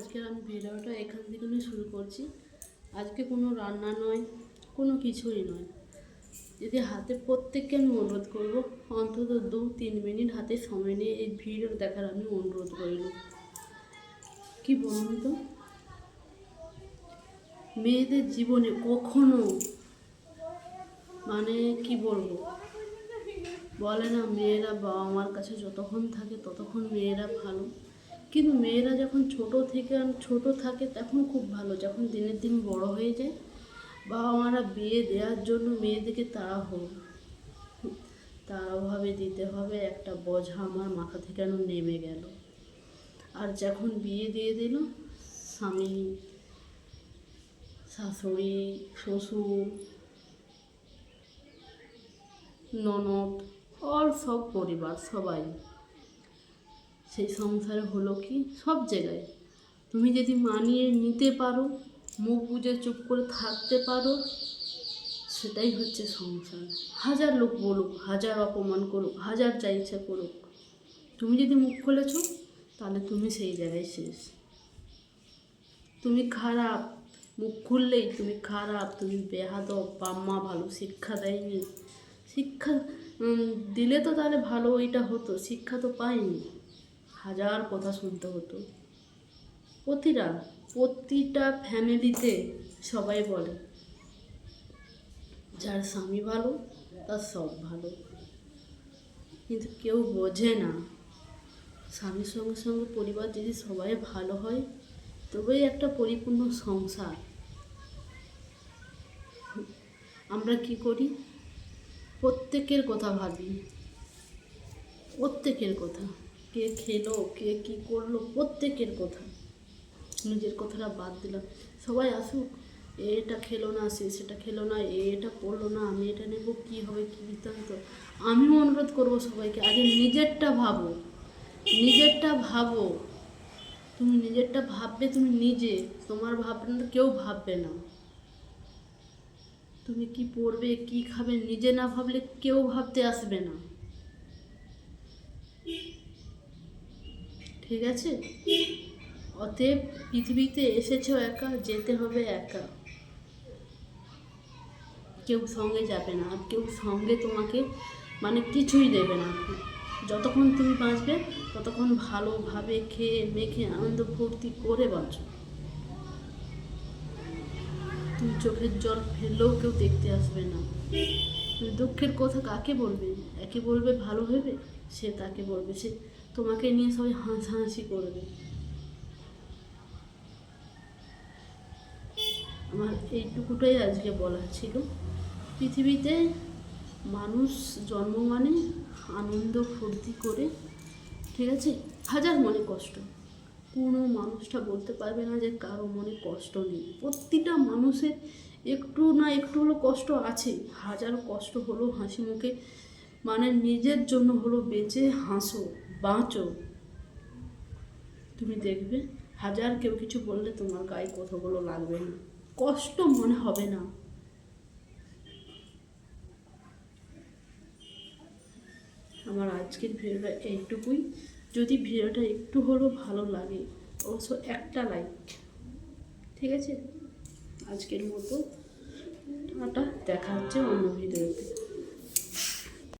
আজকের আমি ভিডিওটা এখান থেকে শুরু করছি। আজকে কোনো রান্না নয়, কোনো কিছুই নয়। যদি হাতে প্রত্যেককে আমি অনুরোধ করব, অন্তত দু তিন মিনিট হাতে সময় নিয়ে এই ভিডিও দেখার আমি অনুরোধ করিল কি বলুন তো? মেয়েদের জীবনে কখনো মানে কি বলব? বলে না, মেয়েরা বাবা মার কাছে যতক্ষণ থাকে ততক্ষণ মেয়েরা ভালো। কিন্তু মেয়েরা যখন ছোট থেকে ছোট থাকে তখন খুব ভালো। যখন দিনের দিন বড় হয়ে যায়, বাবা মারা বিয়ে দেওয়ার জন্য মেয়েদেরকে তাড়া হোক তাড়াভাবে দিতে হবে, একটা বোঝা আমার মাথা থেকে যেন নেমে গেল। আর যখন বিয়ে দিয়ে দিল, স্বামী, শাশুড়ি, শ্বশুর, ননদ, অল সব পরিবার, সবাই সেই সংসারে হলো কি? সব জায়গায়। তুমি যদি মানিয়ে নিতে পারো, মুখ বুঝে চুপ করে থাকতে পারো, সেটাই হচ্ছে সংসার। হাজার লোক বলুক, হাজার অপমান করুক, হাজার যা ইচ্ছা করুক। তুমি যদি মুখ খুলেছ, তাহলে তুমি সেই জায়গায় শেষ। তুমি খারাপ, মুখ খুললেই তুমি খারাপ, তুমি বেহাদব, বাম্মা ভালো শিক্ষা দেয়নি। শিক্ষা দিলে তো তাহলে ভালো, ওইটা হতো, শিক্ষা তো পাইনি। হাজার কথা শুনতে হতো। প্রতিটা প্রতিটা ফ্যামিলিতে সবাই বলে, যার স্বামী ভালো, তার সব ভালো। কিন্তু কেউ বোঝে না, স্বামীর সঙ্গে সঙ্গে পরিবার যদি সবাই ভালো হয়, তবেই একটা পরিপূর্ণ সংসার। আমরা কি করি? প্রত্যেকের কথা ভাবি। প্রত্যেকের কথা। কে খেলো, কে কি করল, প্রত্যেকের কথা। নিজের কথাটা বাদ দিলাম। সবাই আসুক এটা খেলো না, সে সেটা খেলো না এটা পড়ল না, আমি এটা নেব, কী হবে, কী বৃত্তান্ত আমিও অনুরোধ করব সবাইকে, আগে নিজেরটা ভাবো। নিজেরটা ভাবো। তুমি নিজেরটা ভাববে, তুমি নিজে। তোমার ভাবনা তো কেউ ভাববে না। তুমি কি পড়বে, কি খাবে, নিজে না ভাবলে কেউ ভাবতে আসবে না। ঠিক আছে? অতএব পৃথিবীতে এসেছ একা, যেতে হবে একা। কেউ সঙ্গে যাবে না, আর কেউ সঙ্গে তোমাকে মানে কিছুই দেবে না। যতক্ষণ তুমি বাঁচবে, ততক্ষণ ভালোভাবে খেয়ে মেখে আনন্দ ফুর্তি করে বাঁচো। তুমি চোখের জল ফেললেও কেউ দেখতে আসবে না। তুমি দুঃখের কথা কাকে বলবে? একে বলবে ভালো ভেবে? সে তাকে বলবে। সে তোমাকে নিয়ে সবাই হাসাহাসি করবে। আমার এইটুকুটাই আজকে বলার ছিল। পৃথিবীতে মানুষ জন্ম মানে আনন্দ ফুর্তি করে, ঠিক আছে? হাজার মনে কষ্ট। কোনো মানুষটা বলতে পারবে না যে কারও মনে কষ্ট নেই। প্রতিটা মানুষের একটু না একটু হলো কষ্ট আছে। হাজার কষ্ট হলো হাসি মুখে মানে নিজের জন্য হলো বেঁচে হাসো, বাঁচো। তুমি দেখবে, হাজার কেউ কিছু বললে তোমার গায়ে কথাগুলো লাগবে না। কষ্ট মনে হবে না। আমার আজকের ভিডিওটা এইটুকুই। যদি ভিডিওটা একটু হলেও ভালো লাগে, অবশ্য একটা লাইক ঠিক আছে? আজকের মতো, টাটা। দেখা হচ্ছে অন্য ভিডিওতে